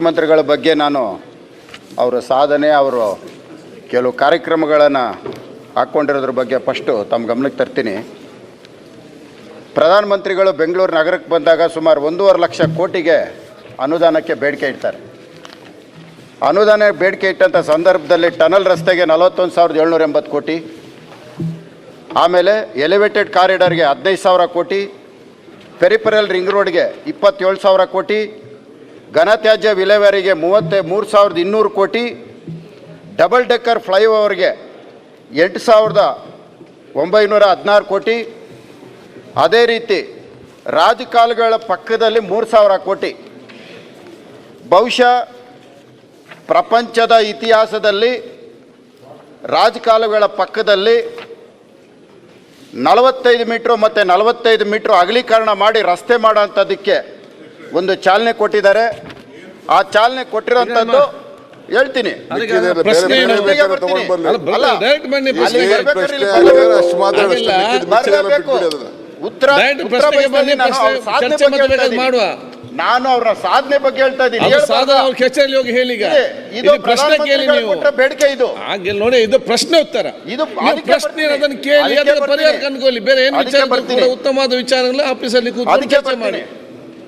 ಮುಖ್ಯಮಂತ್ರಿಗಳ ಬಗ್ಗೆ ನಾನು ಅವರ ಸಾಧನೆ, ಅವರು ಕೆಲವು ಕಾರ್ಯಕ್ರಮಗಳನ್ನು ಹಾಕ್ಕೊಂಡಿರೋದ್ರ ಬಗ್ಗೆ ಫಸ್ಟು ತಮ್ಮ ಗಮನಕ್ಕೆ ತರ್ತೀನಿ. ಪ್ರಧಾನಮಂತ್ರಿಗಳು ಬೆಂಗಳೂರು ನಗರಕ್ಕೆ ಬಂದಾಗ ಸುಮಾರು ಒಂದೂವರೆ ಲಕ್ಷ ಕೋಟಿಗೆ ಅನುದಾನಕ್ಕೆ ಬೇಡಿಕೆ ಇಡ್ತಾರೆ. ಅನುದಾನ ಬೇಡಿಕೆ ಇಟ್ಟಂಥ ಸಂದರ್ಭದಲ್ಲಿ ಟನಲ್ ರಸ್ತೆಗೆ ನಲವತ್ತೊಂದು ಸಾವಿರದ ಏಳ್ನೂರ ಎಂಬತ್ತು ಕೋಟಿ, ಆಮೇಲೆ ಎಲಿವೇಟೆಡ್ ಕಾರಿಡಾರ್ಗೆ ಹದಿನೈದು ಸಾವಿರ ಕೋಟಿ ಪೆರಿಪರಲ್ ರಿಂಗ್ ರೋಡ್ಗೆ ಇಪ್ಪತ್ತೇಳು ಸಾವಿರ ಕೋಟಿ ಘನತ್ಯಾಜ್ಯ ವಿಲೇವಾರಿಗೆ ಮೂವತ್ತ, ಮೂರು ಸಾವಿರದ ಇನ್ನೂರು ಕೋಟಿ, ಡಬಲ್ ಡೆಕ್ಕರ್ ಫ್ಲೈಓವರ್ಗೆ ಎಂಟು ಸಾವಿರದ ಒಂಬೈನೂರ ಹದಿನಾರು ಕೋಟಿ. ಅದೇ ರೀತಿ ರಾಜಕಾಲುಗಳ ಪಕ್ಕದಲ್ಲಿ ಮೂರು ಸಾವಿರ ಕೋಟಿ. ಬಹುಶಃ ಪ್ರಪಂಚದ ಇತಿಹಾಸದಲ್ಲಿ, ರಾಜಕಾಲುಗಳ ಪಕ್ಕದಲ್ಲಿ ನಲವತ್ತೈದು ಮೀಟ್ರು ಮತ್ತು ನಲವತ್ತೈದು ಮೀಟ್ರು ಅಗಲೀಕರಣ ಮಾಡಿ ರಸ್ತೆ ಮಾಡೋಂಥದ್ದಕ್ಕೆ ಒಂದು ಚಾಲನೆ ಕೊಟ್ಟಿದ್ದಾರೆ. ಆ ಚಾಲನೆ ಕೊಟ್ಟಿರೋಂಥದ್ದು ಹೇಳ್ತೀನಿ. ಉತ್ತರ. ಮಾಡುವ. ನಾನು ಅವರ ಸಾಧನೆ ಬಗ್ಗೆ ಹೇಳ್ತಾ ಇದ್ದೀನಿ. ಹೋಗಿ ಹೇಳಿ ಈಗ. ಇದು. ಪ್ರಶ್ನೆ ಕೇಳಿ ನೀವು. ಬೇಡಿಕೆ ಇದು. ಹಾಗೆ ನೋಡಿ ಇದು ಪ್ರಶ್ನೆ ಉತ್ತರ. ಇದು ಪ್ರಶ್ನೆ. ಅದನ್ನು ಕೇಳಿ ಅದರ ಪರಿಹಾರ ಕಂಡುಕೊಳ್ಳಿ ಬೇರೆ ಏನು ವಿಚಾರ ಬರ್ತೀನಿ. ಉತ್ತಮವಾದ ವಿಚಾರಗಳ ಆಫೀಸಲ್ಲಿ ಕೂತು ಅದಕ್ಕೆ ಚರ್ಚೆ ಮಾಡಿ.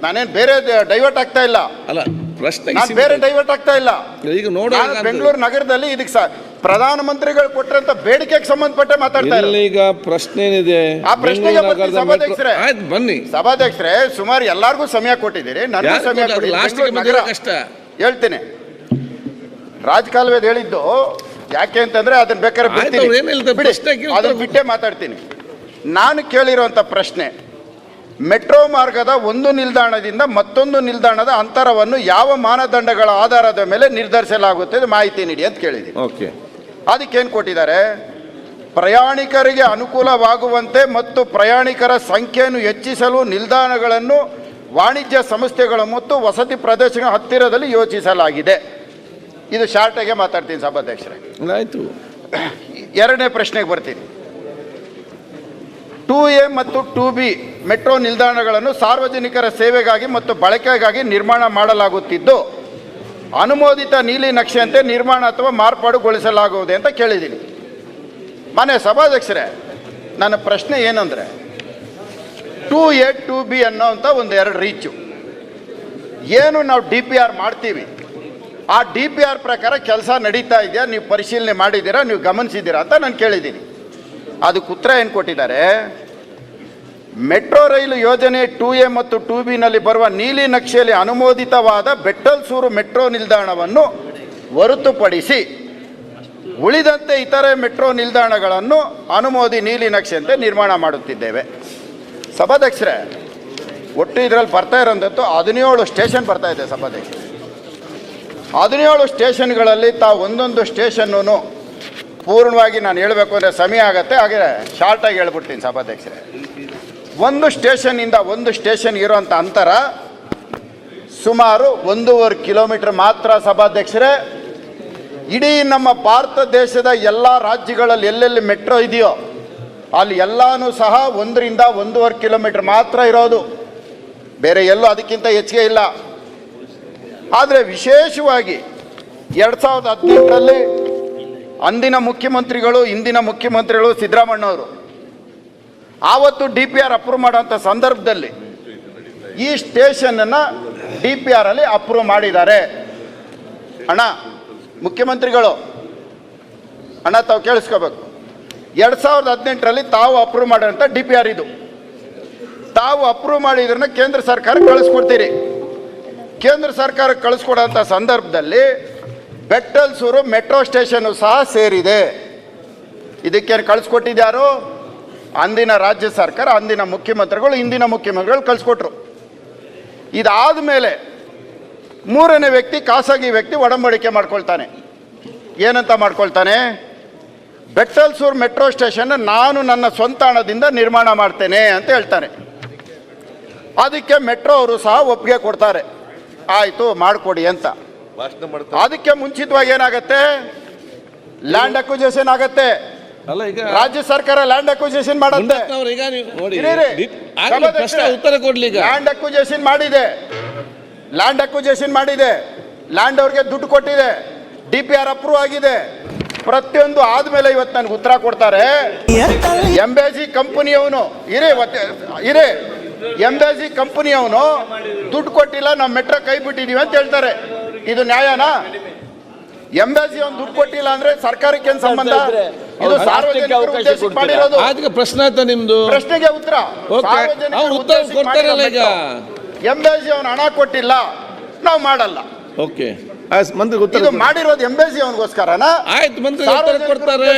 ನಾನೇನ್ ಬೇರೆ ಡೈವರ್ಟ್ ಆಗ್ತಾ ಇಲ್ಲ. ಅಲ್ಲ ಪ್ರಶ್ನೆ ನಾನು ಬೇರೆ ಡೈವರ್ಟ್ ಆಗ್ತಾ ಇಲ್ಲ. ಈಗ ನೋಡಿ ಬೆಂಗಳೂರು ನಗರದಲ್ಲಿ ಇದಕ್ಕೆ ಸ ಪ್ರಧಾನಮಂತ್ರಿಗಳು ಕೊಟ್ಟರಂತ ಬೇಡಿಕೆಗೆ ಸಂಬಂಧಪಟ್ಟ ಮಾತಾಡ್ತಾ ಇಲ್ಲ ಈಗ ಪ್ರಶ್ನೆ ಏನಿದೆ ಆ ಪ್ರಶ್ನೆಗೆ ಸಭಾಧ್ಯಕ್ಷರೇ. ಆಯ್ತು ಬನ್ನಿ. ಸಭಾಧ್ಯಕ್ಷರೇ ಸುಮಾರು ಎಲ್ಲಾರ್ಗೂ ಸಮಯ ಕೊಟ್ಟಿದ್ದೀರಿ. ನನಗೂ ಸಮಯ? ಕೊಟ್ಟಿದ್ದೀರಿ. ಕಷ್ಟ. ಹೇಳ್ತೇನೆ. ರಾಜಕಾಲುವೆದು ಹೇಳಿದ್ದು ಯಾಕೆ ಅಂತಂದ್ರೆ ಅದನ್ನ ಬೇಕಾದ್ರೆ ಬಿಡ್ತೀನಿ. ಅದನ್ನ ಬಿಟ್ಟೆ ಬಿಟ್ಟೇ ಮಾತಾಡ್ತೀನಿ. ನಾನು ಕೇಳಿರುವಂತ ಪ್ರಶ್ನೆ ಮೆಟ್ರೋ ಮಾರ್ಗದ ಒಂದು ನಿಲ್ದಾಣದಿಂದ ಮತ್ತೊಂದು ನಿಲ್ದಾಣದ ಅಂತರವನ್ನು ಯಾವ ಮಾನದಂಡಗಳ ಆಧಾರದ ಮೇಲೆ ನಿರ್ಧರಿಸಲಾಗುತ್ತದೆ ಮಾಹಿತಿ ನೀಡಿ ಅಂತ ಕೇಳಿದ್ದೀನಿ. ಓಕೆ. ಅದಕ್ಕೇನು ಕೊಟ್ಟಿದ್ದಾರೆ? ಪ್ರಯಾಣಿಕರಿಗೆ ಅನುಕೂಲವಾಗುವಂತೆ ಮತ್ತು ಪ್ರಯಾಣಿಕರ ಸಂಖ್ಯೆಯನ್ನು ಹೆಚ್ಚಿಸಲು ನಿಲ್ದಾಣಗಳನ್ನು ವಾಣಿಜ್ಯ ಸಂಸ್ಥೆಗಳು ಮತ್ತು ವಸತಿ ಪ್ರದೇಶಗಳ ಹತ್ತಿರದಲ್ಲಿ ಯೋಚಿಸಲಾಗಿದೆ. ಇದು ಶಾರ್ಟಾಗೆ ಮಾತಾಡ್ತೀನಿ ಸಭಾಧ್ಯಕ್ಷರೇ. ಆಯಿತು. ಎರಡನೇ ಪ್ರಶ್ನೆಗೆ ಬರ್ತೀನಿ. ಟೂ ಎ ಮತ್ತು ಟೂ ಬಿ ಮೆಟ್ರೋ ನಿಲ್ದಾಣಗಳನ್ನು ಸಾರ್ವಜನಿಕರ ಸೇವೆಗಾಗಿ ಮತ್ತು ಬಳಕೆಗಾಗಿ ನಿರ್ಮಾಣ ಮಾಡಲಾಗುತ್ತಿದ್ದು, ಅನುಮೋದಿತ ನೀಲಿ ನಕ್ಷೆಯಂತೆ ನಿರ್ಮಾಣ ಅಥವಾ ಮಾರ್ಪಾಡುಗೊಳಿಸಲಾಗುವುದೇ ಅಂತ ಕೇಳಿದ್ದೀನಿ. ಮನೆ ಸಭಾಧ್ಯಕ್ಷರೇ, ನನ್ನ ಪ್ರಶ್ನೆ ಏನಂದರೆ ಟೂ ಎ ಟೂ ಬಿ ಅನ್ನೋವಂಥ ಒಂದು ಎರಡು ರೀಚು. ಏನು ನಾವು ಡಿ ಪಿ ಆರ್ ಮಾಡ್ತೀವಿ? ಆ ಡಿ ಪಿ ಆರ್ ಪ್ರಕಾರ ಕೆಲಸ ನಡೀತಾ ಇದೆಯಾ? ನೀವು ಪರಿಶೀಲನೆ ಮಾಡಿದ್ದೀರಾ? ನೀವು ಗಮನಿಸಿದ್ದೀರಾ ಅಂತ ನಾನು ಕೇಳಿದ್ದೀನಿ. ಅದಕ್ಕೆ ಉತ್ತರ ಏನು ಕೊಟ್ಟಿದ್ದಾರೆ? ಮೆಟ್ರೋ ರೈಲು ಯೋಜನೆ ಟೂ ಎ ಮತ್ತು ಟೂ ಬಿನಲ್ಲಿ ಬರುವ ನೀಲಿ ನಕ್ಷೆಯಲ್ಲಿ ಅನುಮೋದಿತವಾದ ಬೆಟ್ಟಲ್ಸೂರು ಮೆಟ್ರೋ ನಿಲ್ದಾಣವನ್ನು ಹೊರತುಪಡಿಸಿ ಉಳಿದಂತೆ ಇತರೆ ಮೆಟ್ರೋ ನಿಲ್ದಾಣಗಳನ್ನು ಅನುಮೋದಿ ನೀಲಿ ನಕ್ಷೆಯಂತೆ ನಿರ್ಮಾಣ ಮಾಡುತ್ತಿದ್ದೇವೆ. ಸಭಾಧ್ಯಕ್ಷರೇ, ಒಟ್ಟು ಇದರಲ್ಲಿ ಬರ್ತಾ ಇರೋಂಥದ್ದು ಹದಿನೇಳು ಸ್ಟೇಷನ್ ಬರ್ತಾ ಇದೆ ಸಭಾಧ್ಯಕ್ಷರೇ. ಹದಿನೇಳು ಸ್ಟೇಷನ್ಗಳಲ್ಲಿ ತಾವು ಒಂದೊಂದು ಸ್ಟೇಷನ್ನು ಪೂರ್ಣವಾಗಿ ನಾನು ಹೇಳಬೇಕು ಅಂದರೆ ಸಮಯ ಆಗುತ್ತೆ. ಹಾಗೆ ಶಾರ್ಟಾಗಿ ಹೇಳ್ಬಿಡ್ತೀನಿ ಸಭಾಧ್ಯಕ್ಷರೇ. ಒಂದು ಸ್ಟೇಷನಿಂದ ಒಂದು ಸ್ಟೇಷನ್ ಇರೋಂಥ ಅಂತರ ಸುಮಾರು ಒಂದೂವರೆ ಕಿಲೋಮೀಟ್ರ್ ಮಾತ್ರ ಸಭಾಧ್ಯಕ್ಷರೇ. ಇಡೀ ನಮ್ಮ ಭಾರತ ದೇಶದ ಎಲ್ಲ ರಾಜ್ಯಗಳಲ್ಲಿ ಎಲ್ಲೆಲ್ಲಿ ಮೆಟ್ರೋ ಇದೆಯೋ ಅಲ್ಲಿ ಎಲ್ಲನೂ ಸಹ ಒಂದರಿಂದ ಒಂದೂವರೆ ಕಿಲೋಮೀಟ್ರ್ ಮಾತ್ರ ಇರೋದು. ಬೇರೆ ಎಲ್ಲೂ ಅದಕ್ಕಿಂತ ಹೆಚ್ಚಿಗೆ ಇಲ್ಲ. ಆದರೆ ವಿಶೇಷವಾಗಿ ಎರಡು ಸಾವಿರದ ಹದಿನೆಂಟರಲ್ಲಿ ಅಂದಿನ ಮುಖ್ಯಮಂತ್ರಿಗಳು, ಇಂದಿನ ಮುಖ್ಯಮಂತ್ರಿಗಳು ಸಿದ್ದರಾಮಣ್ಣವರು ಆವತ್ತು ಡಿ ಪಿ ಆರ್ ಅಪ್ರೂವ್ ಮಾಡೋಂಥ ಸಂದರ್ಭದಲ್ಲಿ ಈ ಸ್ಟೇಷನನ್ನು ಡಿ ಪಿ ಆರಲ್ಲಿ ಅಪ್ರೂವ್ ಮಾಡಿದ್ದಾರೆ. ಅಣ್ಣ, ಮುಖ್ಯಮಂತ್ರಿಗಳು, ಅಣ್ಣ ತಾವು ಕೇಳಿಸ್ಕೋಬೇಕು. ಎರಡು ಸಾವಿರದ ಹದಿನೆಂಟರಲ್ಲಿ ತಾವು ಅಪ್ರೂವ್ ಮಾಡಿದಂಥ ಡಿ ಪಿ ಆರ್ ಇದು. ತಾವು ಅಪ್ರೂವ್ ಮಾಡಿದ್ರನ್ನ ಕೇಂದ್ರ ಸರ್ಕಾರ ಕಳಿಸ್ಕೊಡ್ತೀರಿ. ಕೇಂದ್ರ ಸರ್ಕಾರಕ್ಕೆ ಕಳಿಸ್ಕೊಡೋಂಥ ಸಂದರ್ಭದಲ್ಲಿ ಬೆಟ್ಟಲ್ಸೂರು ಮೆಟ್ರೋ ಸ್ಟೇಷನ್ ಸಹ ಸೇರಿದೆ. ಇದಕ್ಕೇನು ಕಳಿಸ್ಕೊಟ್ಟಿದ್ಯಾರು? ಅಂದಿನ ರಾಜ್ಯ ಸರ್ಕಾರ, ಅಂದಿನ ಮುಖ್ಯಮಂತ್ರಿಗಳು, ಇಂದಿನ ಮುಖ್ಯಮಂತ್ರಿಗಳು ಕಳಿಸ್ಕೊಟ್ರು. ಇದಾದ ಮೇಲೆ ಮೂರನೇ ವ್ಯಕ್ತಿ, ಖಾಸಗಿ ವ್ಯಕ್ತಿ ಒಡಂಬಡಿಕೆ ಮಾಡ್ಕೊಳ್ತಾನೆ. ಏನಂತ ಮಾಡ್ಕೊಳ್ತಾನೆ? ಬೆಟ್ಟಲ್ಸೂರು ಮೆಟ್ರೋ ಸ್ಟೇಷನ್ ನಾನು ನನ್ನ ಸ್ವಂತ ಹಣದಿಂದ ನಿರ್ಮಾಣ ಮಾಡ್ತೇನೆ ಅಂತ ಹೇಳ್ತಾನೆ ಅದಕ್ಕೆ ಮೆಟ್ರೋ ಅವರು ಸಹ ಒಪ್ಪಿಗೆ ಕೊಡ್ತಾರೆ. ಆಯಿತು, ಮಾಡಿಕೊಡಿ ಅಂತ. ಭಾಷಣ ಮಾಡ್ತಾರೆ ಅದಕ್ಕೆ ಮುಂಚಿತವಾಗಿ ಏನಾಗತ್ತೆ? ಲ್ಯಾಂಡ್ ಅಕ್ವಿಜೇಷನ್ ಆಗತ್ತೆ. ಅಲ್ಲ ಈಗ ರಾಜ್ಯ ಸರ್ಕಾರ ಲ್ಯಾಂಡ್ ಅಕ್ವಿಜೇಷನ್ ಮಾಡುತ್ತೆ. ಈಗ ನೋಡಿ ಪ್ರಶ್ನೆ ಉತ್ತರ ಕೊಡ್ಲಿ ಈಗ. ಲ್ಯಾಂಡ್ ಅಕ್ವಿಜೇಷನ್ ಮಾಡಿದೆ. ಲ್ಯಾಂಡ್ ಅಕ್ವಿಜೇಷನ್ ಮಾಡಿದೆ. ಲ್ಯಾಂಡ್ ಅವ್ರಿಗೆ ದುಡ್ಡು ಕೊಟ್ಟಿದೆ. ಡಿ ಪಿ ಆರ್ ಅಪ್ರೂವ್ ಆಗಿದೆ. ಪ್ರತಿಯೊಂದು ಆದ್ಮೇಲೆ ಇವತ್ತು ನನಗೆ ಉತ್ತರ ಕೊಡ್ತಾರೆ. ಎಂಬೇಸಿ ಕಂಪನಿಯವನು ಇರೇ ಇರೇ ಎಂಬೇಸಿ ಕಂಪನಿಯವನು ದುಡ್ಡು ಕೊಟ್ಟಿಲ್ಲ ನಾವು ಮೆಟ್ರೋ ಕೈ ಬಿಟ್ಟಿದೀವಿ ಅಂತ ಹೇಳ್ತಾರೆ. ಇದು ನ್ಯಾಯನಾ? ಎಂಬಸಿ ಒಂದು ದುಡ್ಡು ಕೊಟ್ಟಿಲ್ಲ ಅಂದ್ರೆ ಸರ್ಕಾರಕ್ಕೆ ಏನ್ ಸಂಬಂಧ? ಇದು ಸಾರ್ವಜನಿಕ ಉದ್ದೇಶಕ್ಕೆ ಮಾಡಿರೋದು. ಆಯ್ತು ಪ್ರಶ್ನೆ ಆಯ್ತಾ ನಿಮ್ದು? ಪ್ರಶ್ನೆಗೆ ಉತ್ತರ. ಸಾರ್ವಜನಿಕ ಅವ್ರು ಉತ್ತರ ಕೊಡ್ತಾರಲ್ಲ ಈಗ. ಎಂಬೇಸಿ ಅವನು ಹಣ ಕೊಟ್ಟಿಲ್ಲ ನಾವು ಮಾಡಲ್ಲ. ಓಕೆ ಮಂತ್ರಿ ಉತ್ತರ. ಮಾಡಿರೋದು ಎಂಬೇಸಿ ಅವನಿಗೋಸ್ಕರನಾ? ಆಯ್ತು ಮಂತ್ರಿ ಉತ್ತರ ಕೊಡ್ತಾರೆ?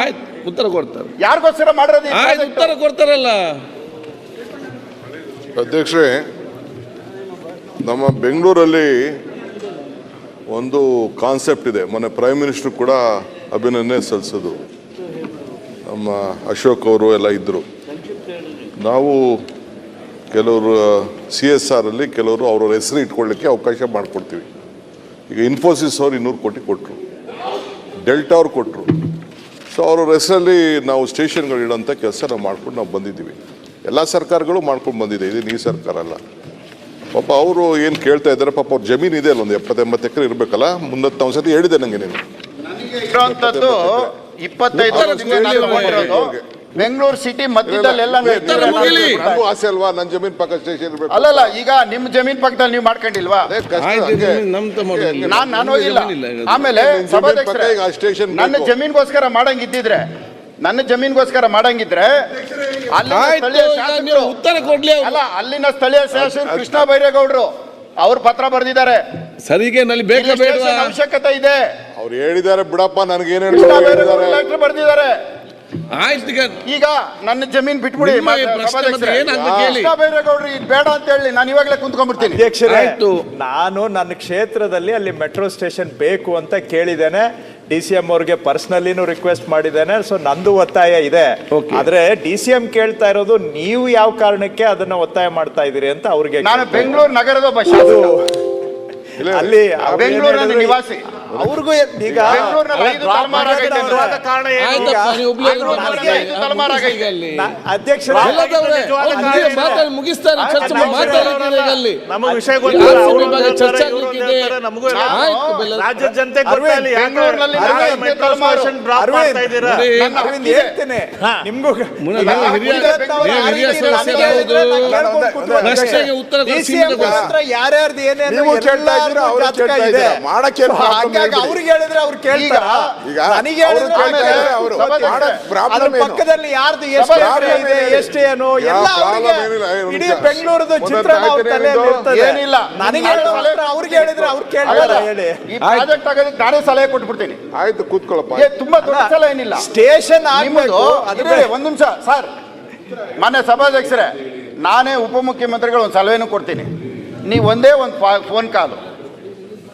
ಆಯ್ತು ಉತ್ತರ ಕೊಡ್ತಾರೆ. ಯಾರಿಗೋಸ್ಕರ ಮಾಡಿರೋದು ಆಯ್ತು ಉತ್ತರ? ಕೊಡ್ತಾರಲ್ಲ. ಅಧ್ಯಕ್ಷರೇ ನಮ್ಮ ಬೆಂಗಳೂರಲ್ಲಿ ಒಂದು ಕಾನ್ಸೆಪ್ಟ್ ಇದೆ. ಮೊನ್ನೆ ಪ್ರೈಮ್ ಮಿನಿಸ್ಟರ್ ಕೂಡ ಅಭಿನಂದನೆ ಸಲ್ಲಿಸೋದು ನಮ್ಮ ಅಶೋಕ್ ಅವರು ಎಲ್ಲ ಇದ್ದರು ನಾವು ಕೆಲವರು ಸಿ ಎಸ್ ಆರಲ್ಲಿ ಕೆಲವರು ಅವ್ರವ್ರ ಹೆಸರು ಇಟ್ಕೊಳ್ಳಿಕ್ಕೆ ಅವಕಾಶ ಮಾಡಿಕೊಡ್ತೀವಿ. ಈಗ ಇನ್ಫೋಸಿಸ್ ಅವ್ರು ಇನ್ನೂರು ಕೋಟಿ ಕೊಟ್ಟರು ಡೆಲ್ಟಾ ಅವ್ರು ಕೊಟ್ಟರು ಸೊ ಅವ್ರವ್ರ ಹೆಸರಲ್ಲಿ ನಾವು ಸ್ಟೇಷನ್ಗಳು ಇಡೋಂಥ ಕೆಲಸ ನಾವು ಮಾಡ್ಕೊಂಡು ನಾವು ಬಂದಿದ್ದೀವಿ. ಎಲ್ಲ ಸರ್ಕಾರಗಳು ಮಾಡ್ಕೊಂಡು ಬಂದಿದೆ. ಇದು ಈ ಸರ್ಕಾರ ಅಲ್ಲ. ಪಾಪ ಅವರು ಏನು ಕೇಳ್ತಾ ಇದ್ದಾರೆ ಪಾಪ ಅವ್ರ ಜಮೀನು ಇದೆ ಅಲ್ಲ ಒಂದು ಎಪ್ಪತ್ತೆಂಬತ್ತು ಎಕರೆ ಇರಬೇಕಲ್ಲ ಮುನ್ನತ್ತು ನಾವು ಸತಿ ಹೇಳಿದೆ ನನಗೆ ನೀನು ಇರೋಂಥದ್ದು ಇಪ್ಪತ್ತೈದು ವರ್ಷದಿಂದ ನಾನು ತಗೊಂಡಿರೋದು. ಬೆಂಗಳೂರು ಸಿಟಿ ಮಧ್ಯದಲ್ಲೆಲ್ಲ. ನನಗೂ ಆಸೆ ಅಲ್ವಾ? ನನ್ನ ಜಮೀನ್ ಪಕ್ಕ ಸ್ಟೇಷನ್ ಇರಬೇಕು. ಅಲ್ಲಲ್ಲ ಈಗ ನಿಮ್ ಜಮೀನ್ ಪಕ್ಕದಲ್ಲಿ ನೀವು ಮಾಡ್ಕೊಂಡಿಲ್ವಾ? ಅದೇ ಕಷ್ಟ ಹಂಗೆ. ನಾನ್ ನಾನು ಹೋಗಿಲ್ಲ. ಆಮೇಲೆ ನಿಮ್ ಜಮೀನ್ ಸಭಾಧ್ಯಕ್ಷರೇ, ಪಕ್ಕ ಈಗ ಆ station ನನ್ನ ಬೇಕು. ಜಮೀನ್ಗೋಸ್ಕರ ಮಾಡಂಗಿದ್ದಿದ್ರೆ ನನ್ನ ಜಮೀನ್ಗೋಸ್ಕರ ಮಾಡಂಗಿದ್ರೆ ಅಲ್ಲಿನ ಆಯ್ತು ಸ್ಥಳೀಯ ಶಾಸಕರು ಉತ್ತರ ಕೊಡ್ಲಿ ಅವ್ರು. ಅಲ್ಲ ಅಲ್ಲಿನ ಸ್ಥಳೀಯ ಶಾಸಕರು ಕೃಷ್ಣ ಬೈರೇಗೌಡರು ಅವ್ರು ಪತ್ರ ಬರೆದಿದ್ದಾರೆ. ಸರಿಗೆ ನಲ್ಲಿ ಬೇಕಾ ಬೇಡ ಅವಶ್ಯಕತೆ ಇದೆ. ಅವ್ರು ಹೇಳಿದ್ದಾರೆ ಬಿಡಪ್ಪ ನನಗೇನು ಕೃಷ್ಣ ಬೈರೇಗೌಡರು ಲೆಟರ್ ಬರೆದಿದ್ದಾರೆ. ಆಯ್ತು ಈಗ ನನ್ನ ಜಮೀನ್ ಬಿಟ್ಬಿಡಿ ಕೃಷ್ಣ ಬೈರೇಗೌಡರು ಇದು ಬೇಡ ಅಂತ ಹೇಳಿ ನಾನು ಇವಾಗಲೇ ಕುಂತ್ಕೊಂಡ್ಬಿಡ್ತೀನಿ. ಅಧ್ಯಕ್ಷರೇ ಆಯ್ತು. ನಾನು ನನ್ನ ಕ್ಷೇತ್ರದಲ್ಲಿ ಅಲ್ಲಿ ಮೆಟ್ರೋ ಸ್ಟೇಷನ್ ಬೇಕು ಅಂತ ಕೇಳಿದ್ದೇನೆ. ಡಿ ಸಿ ಎಂ ಅವ್ರಿಗೆ ಪರ್ಸ್ನಲಿನೂ ರಿಕ್ವೆಸ್ಟ್ ಮಾಡಿದ್ದೇನೆ. ಸೊ ನಂದು ಒತ್ತಾಯ ಇದೆ. ಆದ್ರೆ ಡಿ ಸಿ ಎಂ ಕೇಳ್ತಾ ಇರೋದು ನೀವು ಯಾವ ಕಾರಣಕ್ಕೆ ಅದನ್ನ ಒತ್ತಾಯ ಮಾಡ್ತಾ ಇದ್ದೀರಿ ಅಂತ ಅವ್ರಿಗೆ ನಾನು ಬೆಂಗಳೂರು ನಗರದ ಬಸ್ ಅದು ಅಲ್ಲಿ ಬೆಂಗಳೂರಿನ ನಿವಾಸಿ. ಅವ್ರಿಗೂ ಈಗ ಅಧ್ಯಕ್ಷರೇ ಮುಗಿಸ್ತಾರೆ ಅಲ್ಲಿ. ನಮಗೆ ವಿಷಯ ರಾಜ್ಯದ ಜನತೆ. ಹೇಳ್ತೇನೆ. ನಿಮ್ಗೂ. ಪ್ರಶ್ನೆಗೆ ಉತ್ತರ. ಯಾರ್ಯಾರ್ದು ಏನೇನು ಮಾಡಕ್ಕೆ ಅವ್ರಿಗೆ ಹೇಳಿದ್ರೆ ಅವ್ರು ಕೇಳ್ತಾರ? ಈಗ ನನಗೆ ಅವ್ರು ಹೇಳಿದ್ರೆ ಆಮೇಲೆ ಇದ್ದಾರೆ, ಅವ್ರು. ಗೊತ್ತಿಲ್ಲ. ಅದ್ರ ಪಕ್ಕದಲ್ಲಿ ಯಾರ್ದು ಎಷ್ಟು ಇದೆ. ಎಷ್ಟು ಏನು ಎಲ್ಲ ಇಡೀ. ಬೆಂಗಳೂರದು? ಇರ್ತದೆ ಏನಿಲ್ಲ. ನನಗೆ ನಾನು ಹೇಳಿದ್ರೆ ಸಲಹೆ- ಅವ್ರಿಗೆ ಹೇಳಿದ್ರೆ ಅವ್ರು ಕೇಳ್ತಾರ. ಹೇಳಿ. ಈ ಪ್ರಾಜೆಕ್ಟ್ ಆಗೋದಕ್ಕೆ ನಾನೇ ಸಲಹೆ ಕೊಟ್ಬಿಡ್ತೀನಿ. ಆಯ್ತು ಕೂತ್ಕೊಳ್ಳಪ್ಪ. ಏ, ತುಂಬಾ ದೊಡ್ಡ ಸಲಹೆ ಏನಿಲ್ಲ. ಸ್ಟೇಷನ್ ನಿಮ್ಮದು ಅದ್ರ ಒಂದ್ ನಿಮಿಷ. ಸರ್ ಮಾನ್ಯ ಸಭಾಧ್ಯಕ್ಷರೇ ನಾನೇ ಉಪಮುಖ್ಯಮಂತ್ರಿಗಳು ಒಂದು ಸಲಹೆನೂ ಕೊಡ್ತೀನಿ. ನೀವು ಒಂದೇ ಒಂದು ಫೋನ್ ಕಾಲು.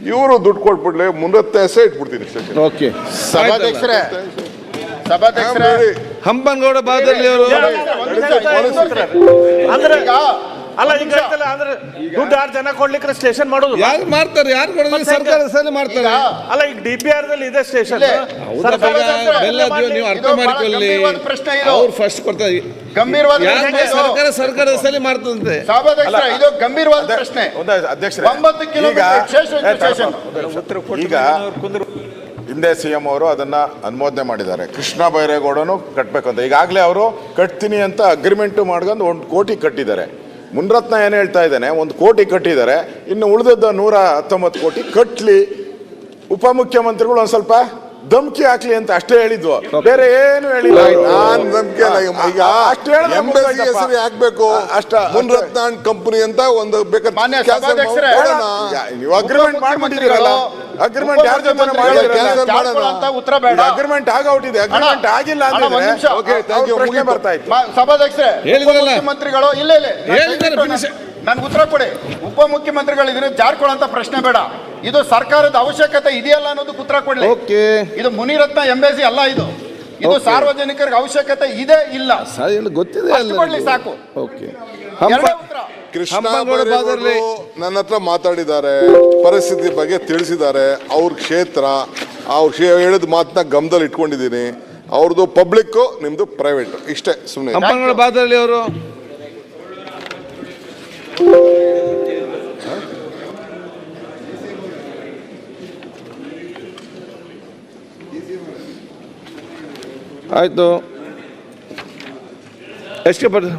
ಇವರು ದುಡ್ಡು ಕೊಟ್ಬಿಡ್ಲೆ ಮುಂದತ್ತೆ ಹೆಸರೇ ಇಟ್ಬಿಡ್ತೀನಿ ಸ್ಟೇಷನ್ ಓಕೆ. ಸಭಾಧ್ಯಕ್ಷರೇ ಸಭಾಧ್ಯಕ್ಷರೇ. ಹಂಪನಗೌಡ ಬಾದಲ್ಲಿ ಅವರು ಅಂದ್ರೆ ಈಗ ಅಲ್ಲ ಈಗ ಹೇಳ್ತಲ್ಲ ಅಂದ್ರೆ ದುಡ್ಡು ಯಾರು ಜನ ಕೊಡ್ಲಿಕ್ಕೆ ಸ್ಟೇಷನ್ ಮಾಡೋದು. ಯಾರು ಮಾಡ್ತಾರೆ? ಯಾರು ಕೊಡೋದು? ಸರ್ಕಾರ ಸಲ ಮಾಡ್ತಾರೆ. ಅಲ್ಲ ಈಗ ಡಿ ಪಿ ಆರ್ ದಲ್ಲಿ ಇದೆ ಸ್ಟೇಷನ್ ಬೆಲ್ಲ ನೀವು- ಅರ್ಥ ಮಾಡ್ಕೊಳ್ಳಿ. ಪ್ರಶ್ನೆ ಇದು. ಅವ್ರು ಫಸ್ಟ್ ಕೊಡ್ತಾರೆ ಗಂಭೀರವಾದ ಪ್ರಶ್ನೆ ಸರ್ಕಾರ ಸರ್ಕಾರದ ಸಲ ಮಾಡ್ತದಂತೆ. ಸಭಾಧ್ಯಕ್ಷರ ಇದು ಗಂಭೀರವಾದ ಪ್ರಶ್ನೆ. ಅಧ್ಯಕ್ಷ ಒಂಬತ್ತು ಕಿಲೋಮೀಟರ್ ಈಗ ಹಿಂದೆ ಸಿ ಎಂ ಅವರು ಅದನ್ನ ಅನುಮೋದನೆ ಮಾಡಿದ್ದಾರೆ. ಕೃಷ್ಣ ಬೈರೇಗೌಡನು ಕಟ್ಟಬೇಕಂತ ಈಗಾಗಲೇ ಅವರು ಕಟ್ತೀನಿ ಅಂತ ಅಗ್ರಿಮೆಂಟ್ ಮಾಡ್ಕೊಂಡು ಒಂದು ಕೋಟಿ ಕಟ್ಟಿದ್ದಾರೆ. ಮುನ್ರತ್ನ ಏನು ಹೇಳ್ತಾ ಇದ್ದಾನೆ? ಒಂದು ಕೋಟಿ ಕಟ್ಟಿದ್ದಾರೆ. ಇನ್ನು ಉಳಿದದ್ದು ನೂರ ಹತ್ತೊಂಬತ್ತು ಕೋಟಿ ಕಟ್ಟಲಿ ಉಪಮುಖ್ಯಮಂತ್ರಿಗಳು ಒಂದು ಸ್ವಲ್ಪ ಧಮ್ಕಿ ಹಾಕ್ಲಿ ಅಂತ ಅಷ್ಟೇ ಹೇಳಿದ್ವು. ಬೇರೆ ಏನು ಹೇಳಿಲ್ಲ. ನಾನ್ ನಂಬಿಕೆ ಈಗ- ಅಷ್ಟು ಹೇಳಿದ್ರೆ ಎಂಬೆಸಿ ಹೆಸರು ಹಾಕ್ಬೇಕು. ಅಷ್ಟ ಮುನ್ರತ್ನ ಅಂಡ್ ಕಂಪನಿ ಅಂತ ಒಂದು ಬೇಕಾದ್ರೆ ಮಾನ್ಯ cancel ಸಭಾಧ್ಯಕ್ಷರೇ, ನೀವು ಅಗ್ರಿಮೆಂಟ್ ಮಾಡ್ಬಿಟ್ಟಿದ್ದೀರಲ್ಲ? ಅಗ್ರಿಮೆಂಟ್ ಯಾರ ಜೊತೆ ಉತ್ತರ ಬೇಡ. ಅಗ್ರಿಮೆಂಟ್ ಆಗೌಟಿದೆ ಅಗ್ರಿಮೆಂಟ್ ಆಗಿಲ್ಲ ಅಂದ್ರೆ. ಬರ್ತಾ ಇತ್ತು. ಸಭಾಧ್ಯಕ್ಷರೇ. ಮುಖ್ಯಮಂತ್ರಿಗಳು ಇಲ್ಲ ಇಲ್ಲ. ನನ್ಗೆ ಉತ್ತರ ಕೊಡಿ. ಉಪಮುಖ್ಯಮಂತ್ರಿಗಳು ಇದನ್ನ ಜಾರ್ಕೊಳ್ಳೋಂತ ಪ್ರಶ್ನೆ ಬೇಡ. ಇದು ಸರ್ಕಾರದ ಅವಶ್ಯಕತೆ ಇದೆಯಲ್ಲ ಅನ್ನೋದು ಉತ್ತರ ಕೊಡ್ಲಿ. ಓಕೆ. ಇದು ಮುನಿರತ್ನ ಎಂಬೆಸಿ ಅಲ್ಲ ಇದು. ಇದು ಸಾರ್ವಜನಿಕರಿಗೆ ಅವಶ್ಯಕತೆ ಇದೆ ಇಲ್ಲ. ಗೊತ್ತಿದೆ ಕೊಡ್ಲಿ ಸಾಕು. ಕೃಷ್ಣ. ನನ್ನ ಹತ್ರ ಮಾತಾಡಿದ್ದಾರೆ. ಪರಿಸ್ಥಿತಿ ಬಗ್ಗೆ ತಿಳಿಸಿದ್ದಾರೆ. ಅವ್ರ ಕ್ಷೇತ್ರ ಅವ್ರ ಕ್ಷೇ- ಹೇಳಿದ ಮಾತನ್ನ ಗಮನದಲ್ಲಿ ಇಟ್ಕೊಂಡಿದ್ದೀನಿ. ಅವ್ರದ್ದು ಪಬ್ಲಿಕ್ ನಿಮ್ದು ಪ್ರೈವೇಟ್. ಇಷ್ಟೇ ಸುಮ್ಮನೆ ಅವರು. ಆಯ್ತು. ಎಷ್ಟು ಪಾಟೀಲ್